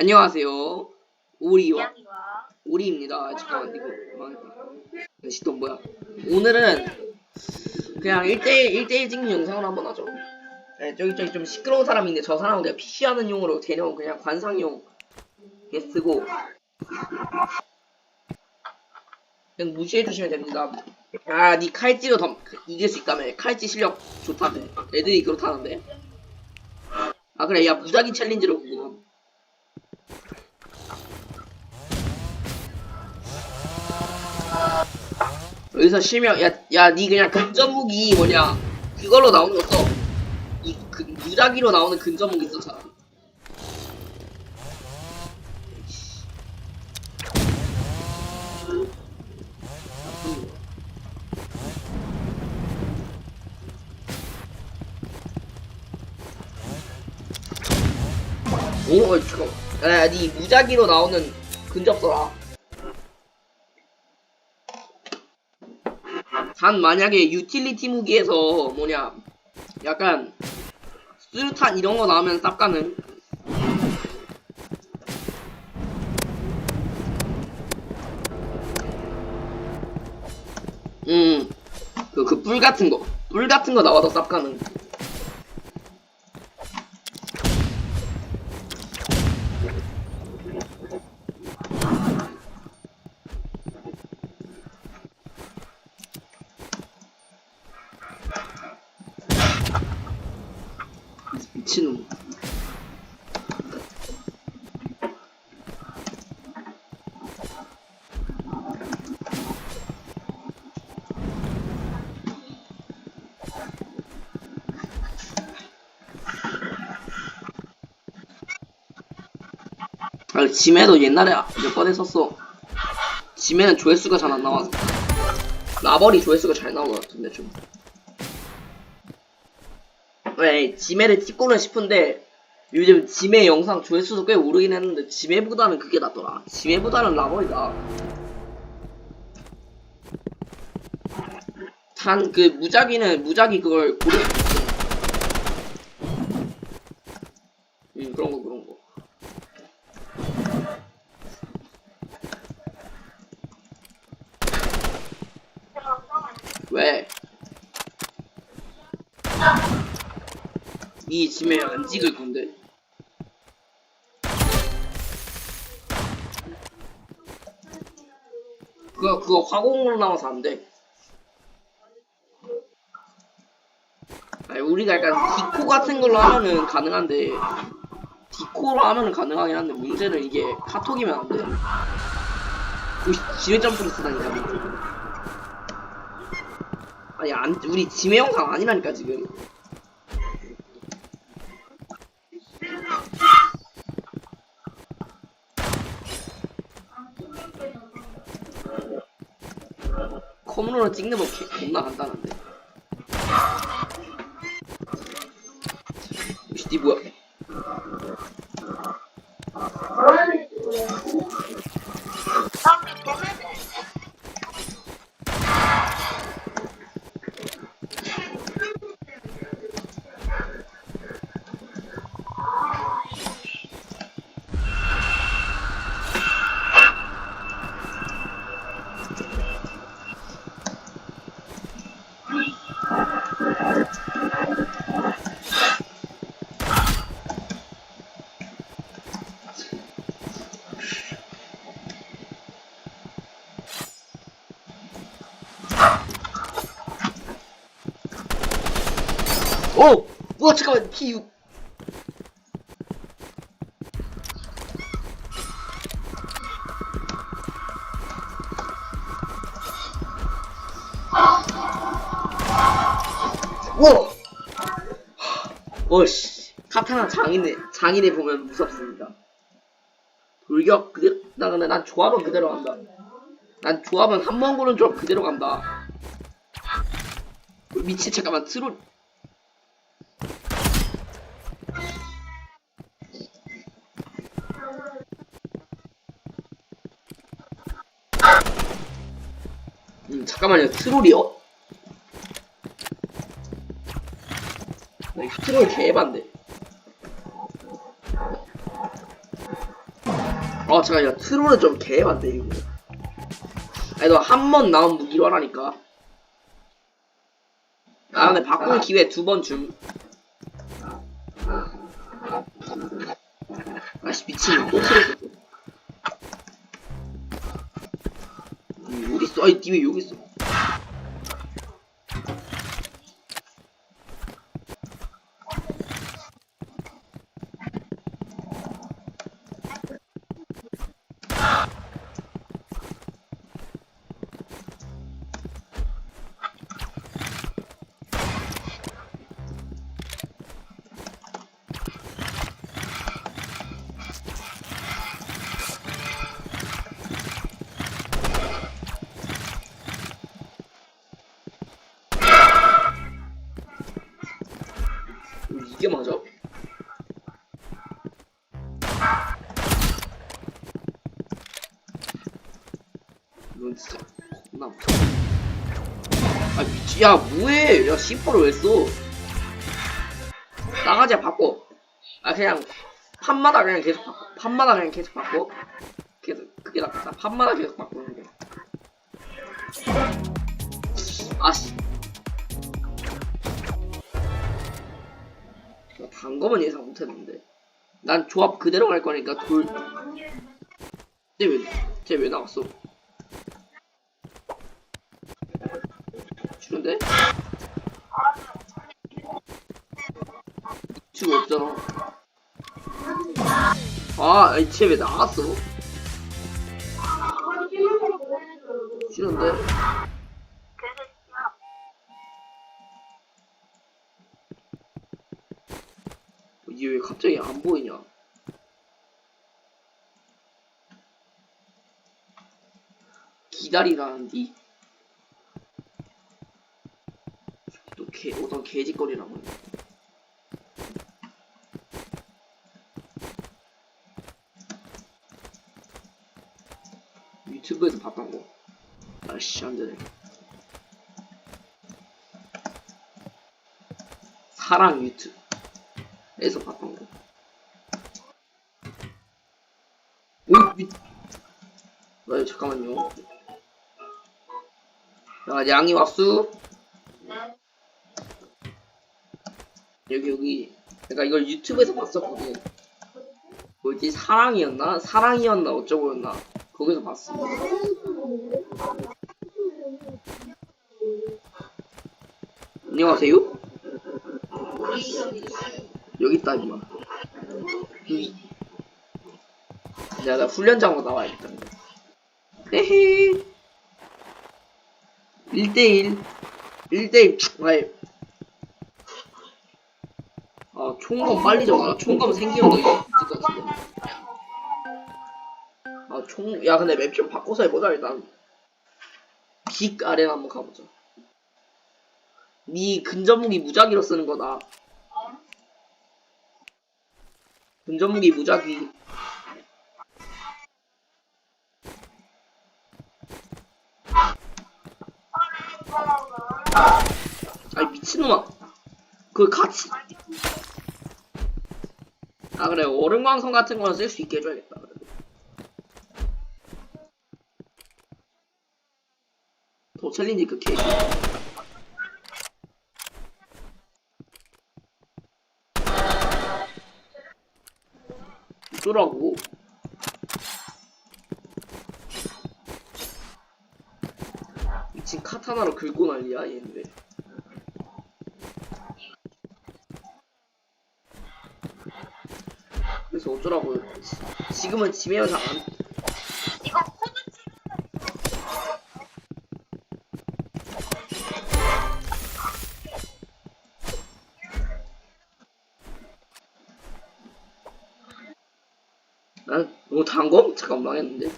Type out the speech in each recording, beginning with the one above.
안녕하세요. 오리와 오리입니다. 잠깐만 이거 다시 또 뭐야? 오늘은 그냥 1대1 1대1 찍는 영상을 한번 하죠. 네, 저기 저기 좀 시끄러운 사람인데 저 사람은 그냥 PC 하는 용으로 데려온 그냥 관상용 에 쓰고 그냥 무시해 주시면 됩니다. 아, 니 칼찌로 덤 이길 수 있다며. 칼찌 실력 좋다며. 애들이 그렇다는데. 아 그래, 야 무작위 챌린지로 그거. 여기서 실명, 야, 야, 니 그냥 근접 무기 뭐냐? 그걸로 나오는 거 써. 이 그, 무작위로 나오는 근접 무기 써, 차라리. 오, 어, 잠깐만. 야, 니 무작위로 나오는 근접 써라. 단 만약에 유틸리티 무기에서 뭐냐 약간 수류탄 이런 거 나오면 쌉 가는 음그 그뿔 같은 거. 뿔 같은 거 나와도 쌉 가는 미친놈 아, 짐에도 옛날에 몇 번 했었어. 짐에는 조회수가 잘 안 나와서. 라벌이 조회수가 잘 나오는 것 같은데, 좀. 네, 지메를 찍고는 싶은데 요즘 지메 영상 조회수도 꽤 오르긴 했는데 지메보다는 그게 낫더라. 지메보다는 라벌이다. 단 그 무작위는 무작위 그걸 고려. 음 그런 거 그런 거. 왜? 이 짐에 안 찍을 건데. 그거 그거 화공으로 나와서 안 돼. 아니 우리가 약간 디코 같은 걸로 하면은 가능한데 디코로 하면은 가능하긴 한데 문제는 이게 카톡이면 안 돼. 지뢰 점프를 쓰다니까. 아니 안 우리 지뢰 영상 아니라니까 지금. 컴으로 찍는 법 개- 겁나 간단한데. 오! 우와 잠깐만 P6 우와! 어씨. 카타나 장인의 장인의 보면 무섭습니다. 돌격 그대로 나 근데 난 조합은 그대로 간다. 난 조합은 한 번 고른 조합 그대로 간다. 미친 잠깐만. 트롤 잠깐만요. 트롤이요? 나 트롤 개반데. 어 잠깐 야 트롤은 좀 개만데 이거 아니 너 한 번 나온 무기로 하라니까 아 근데 바꿀 기회 두 번 줌. 아씨 미친 또 트롤 있어? 아니 니 왜 여기 있어? 야 뭐해? 야 C4를 왜 써? 나가자 바꿔. 아 그냥 판마다 그냥 계속 바꿔. 판마다 그냥 계속 바꿔. 계속 그게 낫겠다. 판마다 계속 바꾸는 게. 아씨. 단 거만 예상 못했는데. 난 조합 그대로 갈 거니까 돌. 쟤 왜 쟤 왜 나왔어 싫은데? 지금 없잖아 아쟤왜 나왔어 싫은데? 이게 왜 갑자기 안 보이냐? 기다리라는디. 어떤 개짓거리라고. 유튜브에서 봤던 거. 아씨, 안 되네. 사랑 유튜브. 에서 봤던 거. 오, 미... 아, 잠깐만요. 야, 양이 왔수. 여기, 여기. 내가 이걸 유튜브에서 봤었거든. 뭐지, 사랑이었나? 사랑이었나? 어쩌고였나? 거기서 봤어. 안녕하세요? 여기 있다 임마 이 야, 나 훈련장으로 나와야겠다 헤헤 1대1 1대1 아이 아 총검 빨리 잡아 총검 더 있을 것 같은데 아총 야 근데 맵 좀 바꿔서 해보자 일단. 빅 아레나 한번 가보자. 니 근접무기 무작위로 쓰는 거다. 근접무기 무작위. 아이 미친놈아. 그 같이 아 그래. 얼음광선 같은 거는 쓸 수 있게 해줘야겠다 그래도. 더 챌린지 그 케이스 어쩌라고. 미친 카타나로 긁고 난리야 얘인데 그래서 어쩌라고. 지- 지금은 지메어 잘안 이거 코드 난 너무 단검? 잠깐 망했는데.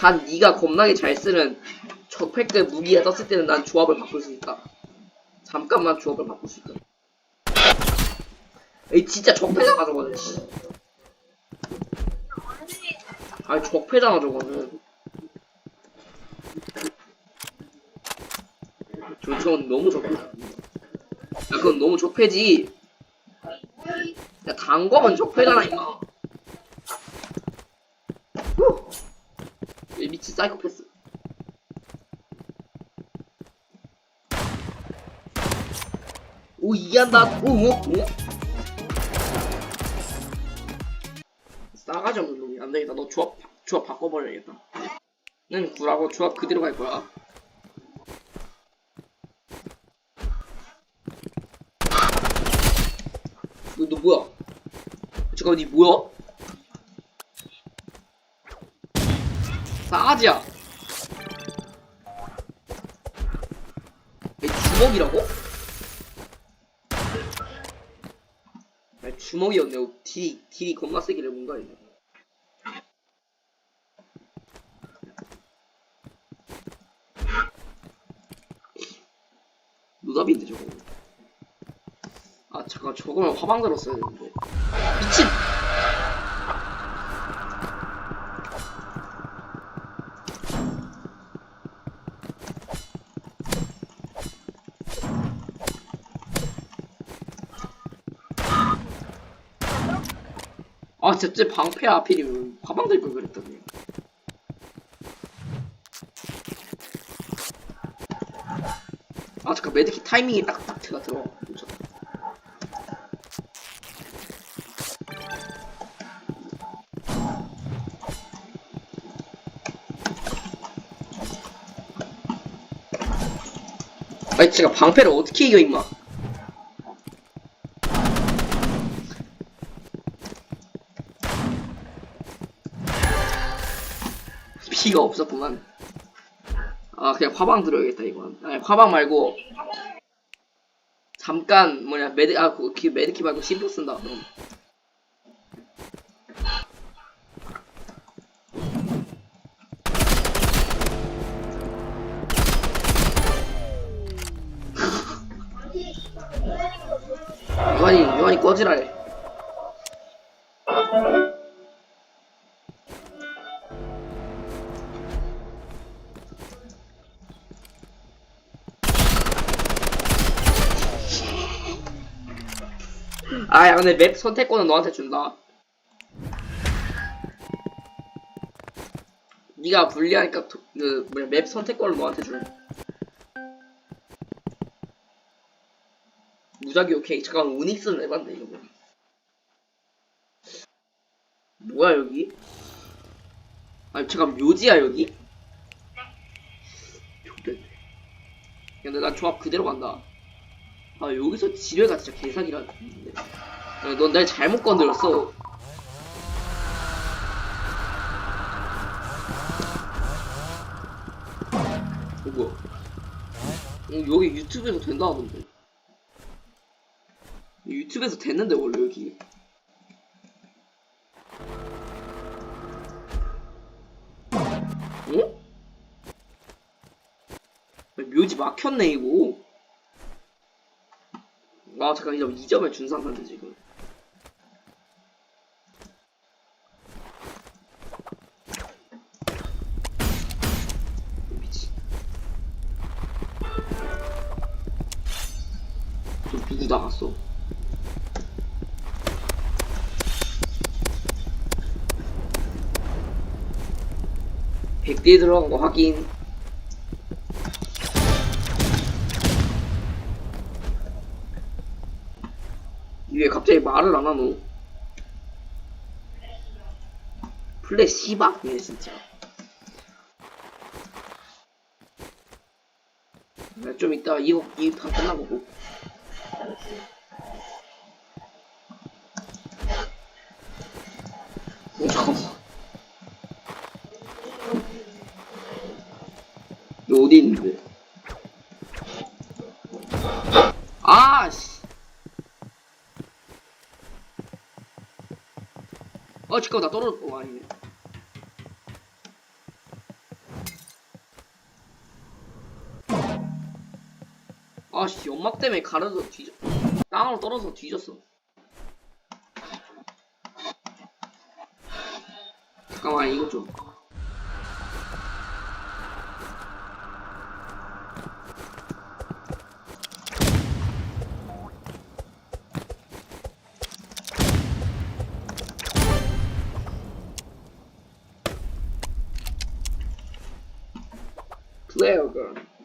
단 네가 겁나게 잘 쓰는 적팩급 무기가 떴을 때는 난 조합을 바꿀 수 있다. 잠깐만 조합을 바꿀 수 있다. 에 이 진짜 적폐자가 저거는. 아니 적폐잖아 저거는. 저 저건 너무 적폐자. 야 그건 너무 적폐지. 야 단검은 적폐잖아 이거. 이 미친 사이코패스. 오 이해한다. 오오 오. 오, 오. 지 없는 놈이 안 되겠다. 너 조합 바- 조합 바꿔버려야겠다. 는 구라고 조합 그대로 갈 거야. 너, 너 뭐야? 잠깐만, 니 뭐야? 싸가지야. 이 주먹이라고? 주먹이었네. 요 딜이, 딜이 겁나 세기를 뭔가 이거. 노답인데 저거. 아 잠깐 저거면 화방 들었어야 되는데. 미친. 아 진짜 쟤 방패 하필이면 화방 들걸 그랬더니. 메드키 타이밍이 딱딱 제가 들어. 놓쳤다. 아니 제가 방패를 어떻게 이겨 임마 피가 없었구만 아 그냥 화방 들어야겠다 이건. 아니 화방 말고 잠깐 뭐냐 메드 아그 그 메드키 말고 심포 쓴다 그럼. 유한이 유한이 꺼지라래 아야 근데 맵 선택권은 너한테 준다. 네가 불리하니까 도- 그 뭐냐 맵 선택권을 너한테 줄. 무작위 오케이. 잠깐 우닉스는 해봤네 이거 뭐 뭐야 여기? 아니 잠깐 묘지야 여기? 근데 난 조합 그대로 간다 아 여기서 지뢰가 진짜 개사기라는데. 넌 날 잘못 건드렸어. 어 뭐야? 어, 여기 유튜브에서 된다 하던데. 유튜브에서 됐는데 원래 여기. 어? 야, 묘지 막혔네 이거 아 잠깐 이점 2점을 준 상태인데 지금. 미친. 저 누구 나갔어? 백대에 들어간 거 확인 왜 갑자기 말을 안 하노? 플레 씨박이네 진짜. 나좀 이따 이거 이다 끝나고 보. 어 잠깐만. 너 어디 있는데? 아 씨. 어 잠깐 나 떨어졌 어. 아니네. 아씨 연막 때문에 가려서 뒤져 땅으로 떨어져서 뒤졌어. 잠깐만 이거 좀 플레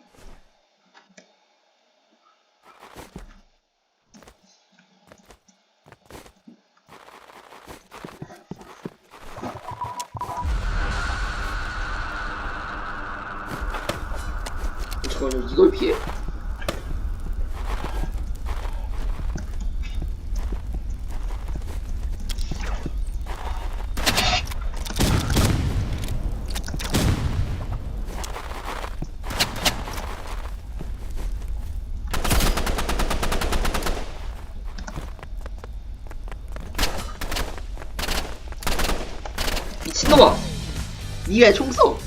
2회 총소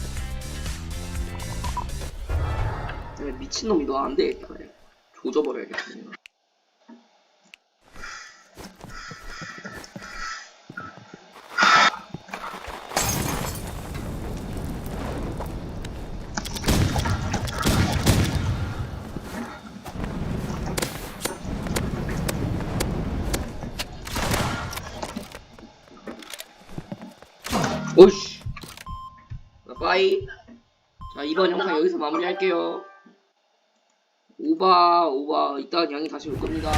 미친놈이 너 안 되겠다 그래. 조져버려야겠다 오씨 자, 빠이. 자, 이번 영상 여기서 마무리할게요. 오바, 오바. 이따 양이 다시 올 겁니다.